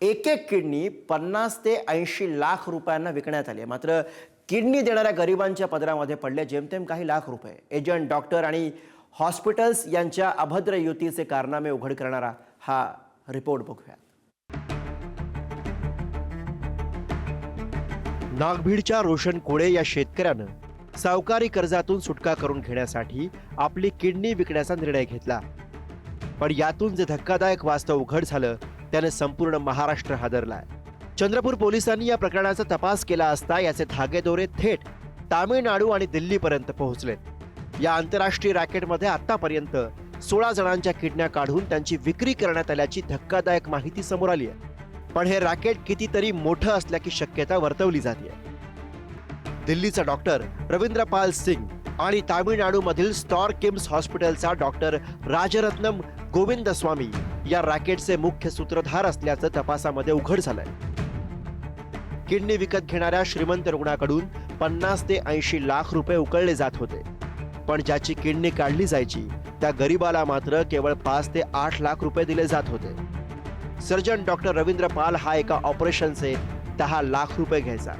एक एक किडनी पन्नास ते ऐंशी लाख रुपयांना विकण्यात आली आहे. मात्र किडनी देणाऱ्या गरिबांच्या पदरामध्ये पडले जेमतेम काही लाख रुपये. एजंट डॉक्टर आणि हॉस्पिटल्स यांच्या अभद्र युतीचे कारनामे उघड करणारा हा रिपोर्ट बघूया नागभीडच्या रोशन कोळे या शेतकऱ्यानं सावकारी कर्जातून सुटका करून घेण्यासाठी आपली किडनी विकण्याचा निर्णय घेतला. पण यातून जे धक्कादायक वास्तव उघड झालं त्याने संपूर्ण महाराष्ट्र हादरलाय. चंद्रपूर पोलिसांनी या प्रकरणाचा तपास केला असता याचे धागेदोरे थेट तामिळनाडू आणि दिल्लीपर्यंत पोहोचले. या आंतरराष्ट्रीय रॅकेटमध्ये आतापर्यंत सोळा जणांच्या किडण्या काढून त्यांची विक्री करण्यात आल्याची धक्कादायक माहिती समोर आली आहे. पण हे रॅकेट कितीतरी मोठं असल्याची शक्यता वर्तवली जाते दिल्लीचा डॉक्टर रवींद्र पाल सिंग आणि तामिळनाडूमधील स्टॉर किम्स हॉस्पिटलचा डॉक्टर राजरत्नम गोविंदस्वामी या रॅकेटचे मुख्य सूत्रधार असल्याचं तपासामध्ये उघड झालंय. किडनी विकत घेणाऱ्या श्रीमंत रुग्णाकडून पन्नास ते ऐंशी लाख रुपये उकळले जात होते. पण ज्याची किडनी काढली जायची त्या गरीबाला मात्र केवळ पाच ते आठ लाख रुपये दिले जात होते. सर्जन डॉक्टर रवींद्र पाल हा एका ऑपरेशनचे दहा लाख रुपये घ्यायचा.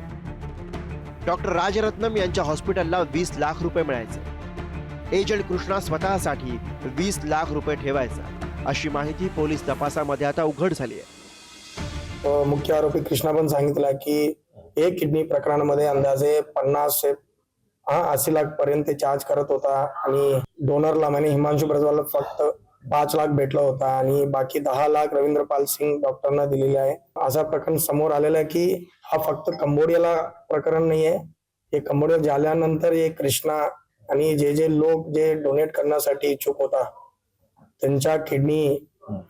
डॉक्टर राजरत्नम यांच्या हॉस्पिटलला वीस लाख रुपये मिळायचे. एजंट कृष्णा स्वतःसाठी वीस लाख रुपये ठेवायचा. अशी माहिती पोलीस तपासामध्ये आता उघड झाली आहे. मुख्य आरोपी कृष्णा पण सांगितला की एक किडनी प्रकरणामध्ये अंदाजे पन्नास हा अस्सी लाख पर्यंत चार्ज करत होता आणि डोनरला म्हणजे हिमांशू ब्रजवालला फक्त पाच लाख भेटला होता आणि बाकी दहा लाख रवींद्र पाल सिंग डॉक्टरना दिलेले आहे. असा प्रकरण समोर आलेला आहे की हा फक्त कंबोडियाला प्रकरण नाही आहे हे कंबोडिया झाल्यानंतर हे कृष्णा आणि जे जे लोक जे डोनेट करण्यासाठी इच्छुक होता त्यांच्या किडनी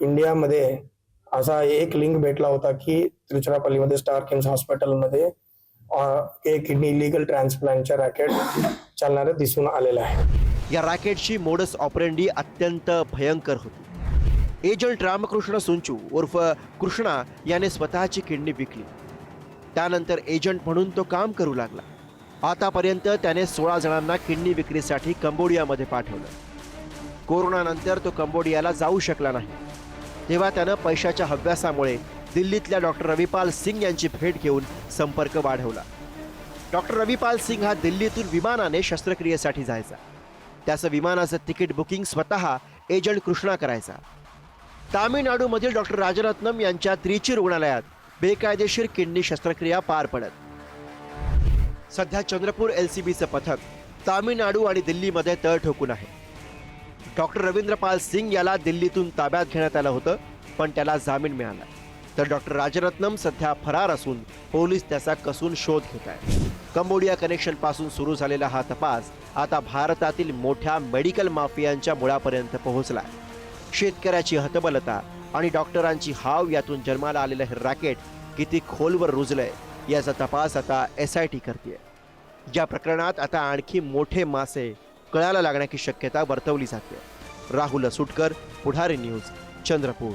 इंडियामध्ये असा एक लिंक भेटला होता की त्रिचुरापल्लीमध्ये स्टार किम्स हॉस्पिटलमध्ये किडनी इलिगल ट्रान्सप्लांटच्या रॅकेट चालणारे दिसून आलेलं आहे. या रॅकेटची मोडस ऑपरेंडी अत्यंत भयंकर होती. एजंट रामकृष्ण सुंचू उर्फ कृष्णा याने स्वतःची किडनी विकली. त्यानंतर एजंट म्हणून तो काम करू लागला. आतापर्यंत त्याने सोळा जणांना किडनी विक्रीसाठी कंबोडियामध्ये पाठवलं. कोरोनानंतर तो कंबोडियाला जाऊ शकला नाही. तेव्हा त्यानं पैशाच्या हव्यासामुळे दिल्लीतल्या डॉक्टर रविपाल सिंग यांची भेट घेऊन संपर्क वाढवला. डॉक्टर रविपाल सिंग हा दिल्लीतून विमानाने शस्त्रक्रियेसाठी जायचा. त्याचं विमानाचं तिकीट बुकिंग स्वतः एजंट कृष्णा करायचा. तामिळनाडूमधील डॉक्टर राजरत्नम यांच्या त्रिची रुग्णालयात बेकायदेशीर किडनी शस्त्रक्रिया पार पडत. सध्या चंद्रपूर एल सी बीचं पथक तामिळनाडू आणि दिल्लीमध्ये तळ ठोकून आहे. डॉक्टर रवींद्र पाल सिंग याला दिल्लीतून ताब्यात घेण्यात आलं होतं पण त्याला जामीन मिळाला. तर डॉक्टर राजरत्नम सध्या फरार असून पोलीस त्याचा कसून शोध घेत आहेत. कंबोडिया कनेक्शनपासून सुरू झालेला हा तपास आता भारतातील मोठ्या मेडिकल माफियांच्या मुळापर्यंत पोहोचला शेतकऱ्याची हतबलता आणि डॉक्टरांची हाव यातून जन्माला आलेलं हे रॅकेट किती खोलवर रुजलंय याचा तपास आता एस आय टी करते ज्या प्रकरणात आता आणखी मोठे मासे कळायला लागण्याची शक्यता वर्तवली जाते. राहुल सुटकर पुढारी न्यूज चंद्रपूर.